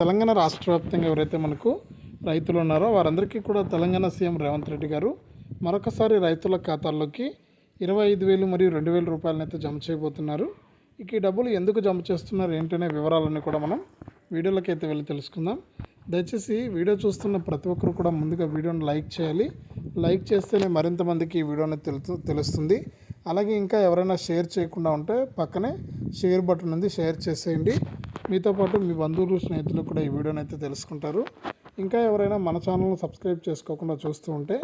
తెలంగాణ రాష్ట్ర వ్యాప్తంగా ఎవరైతే మనకు రైతులు ఉన్నారో వారందరికీ కూడా తెలంగాణ సీఎం రేవంత్ రెడ్డి గారు మరొకసారి రైతుల ఖాతాల్లోకి ఇరవై ఐదు వేలు మరియు రెండు వేల రూపాయలనైతే జమ చేయబోతున్నారు. ఇక ఈ డబ్బులు ఎందుకు జమ చేస్తున్నారు ఏంటనే వివరాలన్నీ కూడా మనం వీడియోలోకి అయితే వెళ్ళి తెలుసుకుందాం. దయచేసి వీడియో చూస్తున్న ప్రతి ఒక్కరు కూడా ముందుగా వీడియోని లైక్ చేయాలి. లైక్ చేస్తేనే మరింత మందికి ఈ వీడియోని తెలుసు తెలుస్తుంది. అలాగే ఇంకా ఎవరైనా షేర్ చేయకుండా ఉంటే పక్కనే షేర్ బటన్ ఉంది షేర్ చేసేయండి. మీతో పాటు మీ బంధువులు స్నేహితులు కూడా ఈ వీడియోని అయితే తెలుసుకుంటారు. ఇంకా ఎవరైనా మన ఛానల్ని సబ్స్క్రైబ్ చేసుకోకుండా చూస్తూ ఉంటే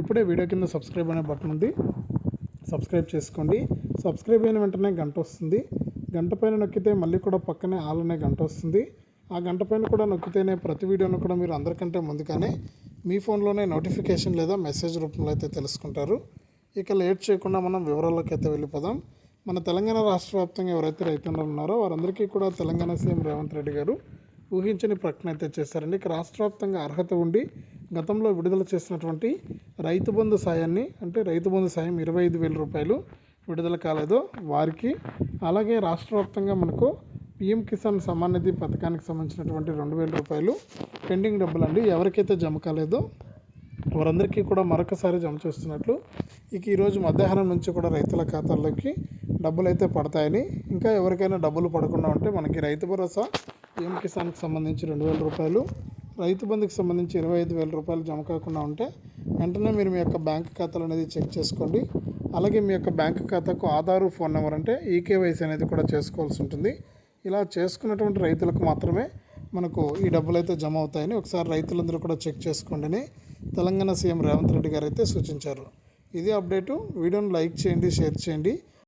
ఇప్పుడే వీడియో కింద సబ్స్క్రైబ్ అనే బటన్ ఉంది. సబ్స్క్రైబ్ చేసుకోండి. సబ్స్క్రైబ్ అయిన వెంటనే గంట వస్తుంది. గంట పైన నొక్కితే మళ్ళీ కూడా పక్కనే ఆల్ అనే గంట వస్తుంది. ఆ గంట పైన కూడా నొక్కితేనే ప్రతి వీడియోను కూడా మీరు అందరికంటే ముందుగానే మీ ఫోన్లోనే నోటిఫికేషన్ లేదా మెసేజ్ రూపంలో అయితే తెలుసుకుంటారు. ఇక లేట్ చేయకుండా మనం వివరాల్లోకి అయితే వెళ్ళిపోదాం. మన తెలంగాణ రాష్ట్ర వ్యాప్తంగా ఎవరైతే రైతులు ఉన్నారో వారందరికీ కూడా తెలంగాణ సీఎం రేవంత్ రెడ్డి గారు ఊహించని ప్రకటన అయితే చేశారండి. ఇక రాష్ట్ర వ్యాప్తంగా అర్హత ఉండి గతంలో విడుదల చేసినటువంటి రైతు బంధు సాయాన్ని అంటే రైతు బంధు సాయం ఇరవై ఐదు వేల రూపాయలు విడుదల కాలేదో వారికి. అలాగే రాష్ట్ర వ్యాప్తంగా మనకు పిఎం కిసాన్ సమ్మాన్ నిధి పథకానికి సంబంధించినటువంటి రెండు వేల రూపాయలు పెండింగ్ డబ్బులు అండి ఎవరికైతే జమ కాలేదో వారందరికీ కూడా మరొకసారి జమ చేస్తున్నట్లు. ఇక ఈరోజు మధ్యాహ్నం నుంచి కూడా రైతుల ఖాతాల్లోకి డబ్బులు అయితే పడతాయని. ఇంకా ఎవరికైనా డబ్బులు పడకుండా ఉంటే మనకి రైతు భరోసా పిఎం కిసాన్కి సంబంధించి రెండు వేల రూపాయలు రైతు బంధుకి సంబంధించి ఇరవై ఐదు వేల రూపాయలు జమ కాకుండా ఉంటే వెంటనే మీరు మీ యొక్క బ్యాంక్ ఖాతాలు అనేది చెక్ చేసుకోండి. అలాగే మీ యొక్క బ్యాంక్ ఖాతాకు ఆధారు ఫోన్ నెంబర్ అంటే ఈకేవైసీ అనేది కూడా చేసుకోవాల్సి ఉంటుంది. ఇలా చేసుకున్నటువంటి రైతులకు మాత్రమే మనకు ఈ డబ్బులు అయితే జమ అవుతాయని ఒకసారి రైతులందరూ కూడా చెక్ చేసుకోండి అని తెలంగాణ సీఎం రేవంత్ రెడ్డి గారు అయితే సూచించారు. ఇది అప్డేటు. వీడియోను లైక్ చేయండి షేర్ చేయండి.